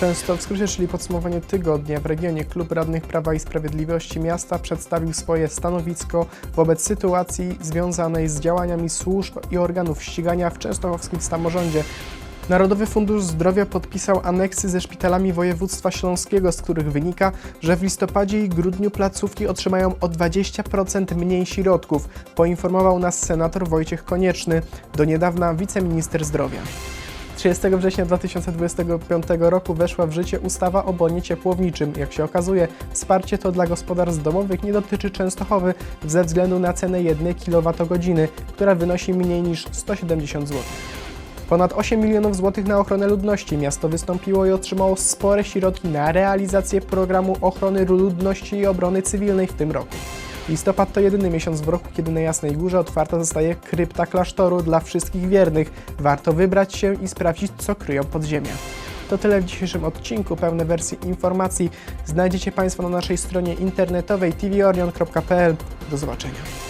Często w skrócie, czyli podsumowanie tygodnia w regionie Klub Radnych Prawa i Sprawiedliwości Miasta przedstawił swoje stanowisko wobec sytuacji związanej z działaniami służb i organów ścigania w częstochowskim samorządzie. Narodowy Fundusz Zdrowia podpisał aneksy ze szpitalami województwa śląskiego, z których wynika, że w listopadzie i grudniu placówki otrzymają o 20% mniej środków, poinformował nas senator Wojciech Konieczny, do niedawna wiceminister zdrowia. 30 września 2025 roku weszła w życie ustawa o bonie ciepłowniczym. Jak się okazuje, wsparcie to dla gospodarstw domowych nie dotyczy Częstochowy ze względu na cenę 1 kWh, która wynosi mniej niż 170 zł. Ponad 8 milionów złotych na ochronę ludności miasto wystąpiło i otrzymało spore środki na realizację programu ochrony ludności i obrony cywilnej w tym roku. Listopad to jedyny miesiąc w roku, kiedy na Jasnej Górze otwarta zostaje krypta klasztoru dla wszystkich wiernych. Warto wybrać się i sprawdzić, co kryją podziemia. To tyle w dzisiejszym odcinku. Pełne wersje informacji znajdziecie Państwo na naszej stronie internetowej tvorion.pl. Do zobaczenia.